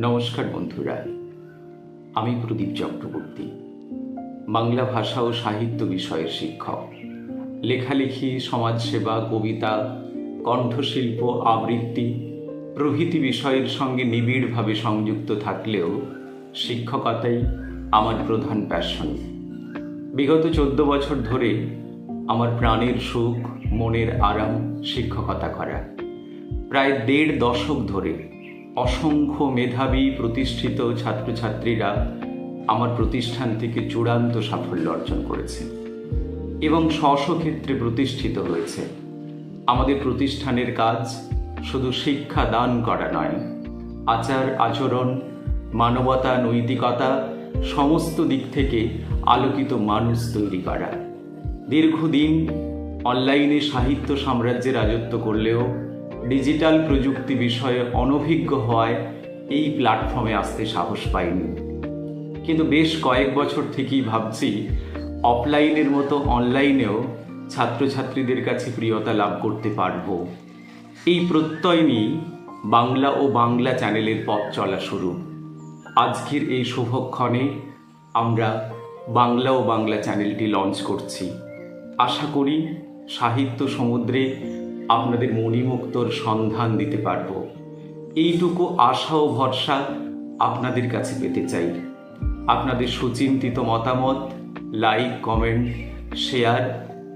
নমস্কার বন্ধুরা, আমি প্রদীপ চক্রবর্তী, বাংলা ভাষা ও সাহিত্য বিষয়ের শিক্ষক। লেখালেখি, সমাজসেবা, কবিতা, কণ্ঠশিল্প, আবৃত্তি প্রভৃতি বিষয়ের সঙ্গে নিবিড়ভাবে সংযুক্ত থাকলেও শিক্ষকতাই আমার প্রধান প্যাশন বিগত চোদ্দ বছর ধরে আমার প্রাণের সুখ, মনের আরাম শিক্ষকতা করা। প্রায় দেড় দশক ধরে অসংখ্য মেধাবী প্রতিষ্ঠিত ছাত্রছাত্রীরা আমার প্রতিষ্ঠান থেকে চূড়ান্ত সাফল্য অর্জন করেছে এবং স্ব ক্ষেত্রে প্রতিষ্ঠিত হয়েছে। আমাদের প্রতিষ্ঠানের কাজ শুধু শিক্ষা দান করা নয়, আচার, আচরণ, মানবতা, নৈতিকতা সমস্ত দিক থেকে আলোকিত মানুষ তৈরি করা। দীর্ঘদিন অনলাইনে সাহিত্য সাম্রাজ্যে রাজত্ব করলেও ডিজিটাল প্রযুক্তি বিষয়ে অনভিজ্ঞ হওয়ায় এই প্ল্যাটফর্মে আসতে সাহস পাইনি। কিন্তু বেশ কয়েক বছর থেকেই ভাবছি, অফলাইনের মতো অনলাইনেও ছাত্রছাত্রীদের কাছে প্রিয়তা লাভ করতে পারব। এই প্রত্যয় নিয়েই বাংলা ও বাংলা চ্যানেলের পথ চলা শুরু। আজকের এই শুভক্ষণে আমরা বাংলা ও বাংলা চ্যানেলটি লঞ্চ করছি। আশা করি সাহিত্য সমুদ্রে আপনাদের মণিমুক্তর সন্ধান দিতে পারব। এইটুকু আশা ও ভরসা আপনাদের কাছে পেতে চাই। আপনাদের সুচিন্তিত মতামত, লাইক, কমেন্ট, শেয়ার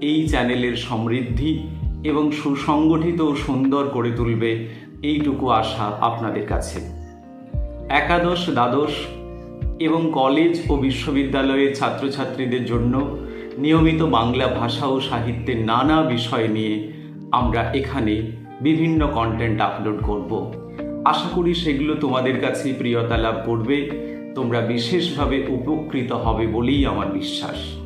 এই চ্যানেলের সমৃদ্ধি এবং সুসংগঠিত ও সুন্দর করে তুলবে এইটুকু আশা আপনাদের কাছে। একাদশ, দ্বাদশ এবং কলেজ ও বিশ্ববিদ্যালয়ের ছাত্রছাত্রীদের জন্য নিয়মিত বাংলা ভাষা ও সাহিত্যের নানা বিষয় নিয়ে আমরা এখানে বিভিন্ন কন্টেন্ট আপলোড করব। আশা করি সেগুলো তোমাদের কাছে প্রিয়তা লাভ করবে। তোমরা বিশেষভাবে উপকৃত হবে বলেই আমার বিশ্বাস।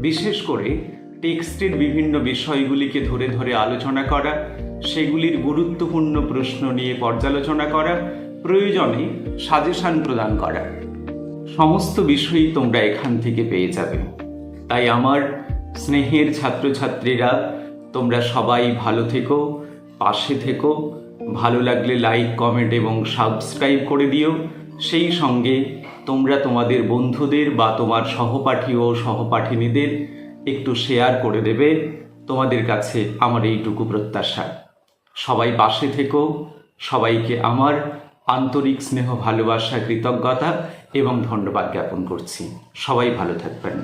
বিশেষ করে টেক্সটের বিভিন্ন বিষয়গুলিকে ধরে ধরে আলোচনা করা, সেগুলির গুরুত্বপূর্ণ প্রশ্ন নিয়ে পর্যালোচনা করা, প্রয়োজনে সাজেশন প্রদান করা। সমস্ত বিষয়ই তোমরা এখান থেকে পেয়ে যাবে। তাই আমার স্নেহের ছাত্রছাত্রীরা তোমরা সবাই ভালো থেকো, পাশে থেকো। ভালো লাগলে লাইক কমেন্ট এবং সাবস্ক্রাইব করে দিও। সেই সঙ্গে তোমরা তোমাদের বন্ধুদের বা তোমার সহপাঠী ও সহপাঠিনীদের একটু শেয়ার করে দেবে তোমাদের কাছে আমার এইটুকু প্রত্যাশা। সবাই পাশে থেকো, সবাইকে আমার আন্তরিক স্নেহ ভালোবাসা, কৃতজ্ঞতা এবং ধন্যবাদ জ্ঞাপন করছি। সবাই ভালো থাকবেন।